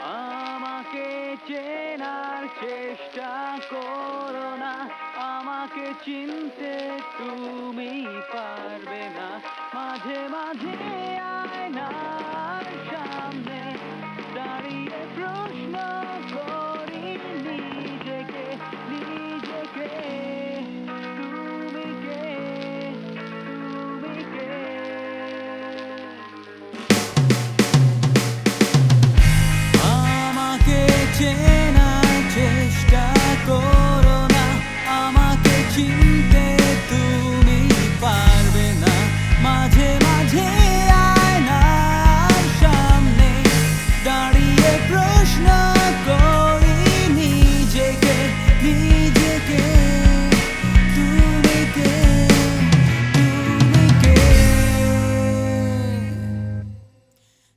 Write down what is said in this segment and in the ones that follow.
আমাকে চেনার চেষ্টা করো না। আমাকে চিনতে তুমি পারবে না। মাঝে মাঝে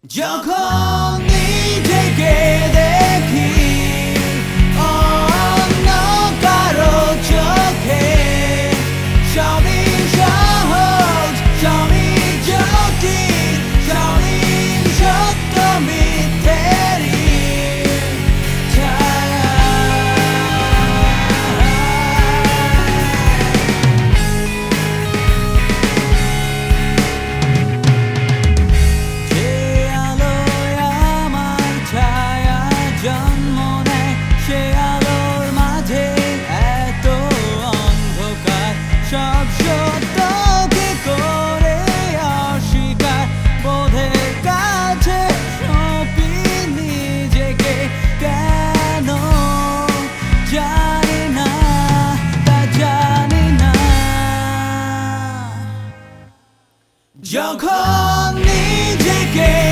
저건 니에게 要靠你这个。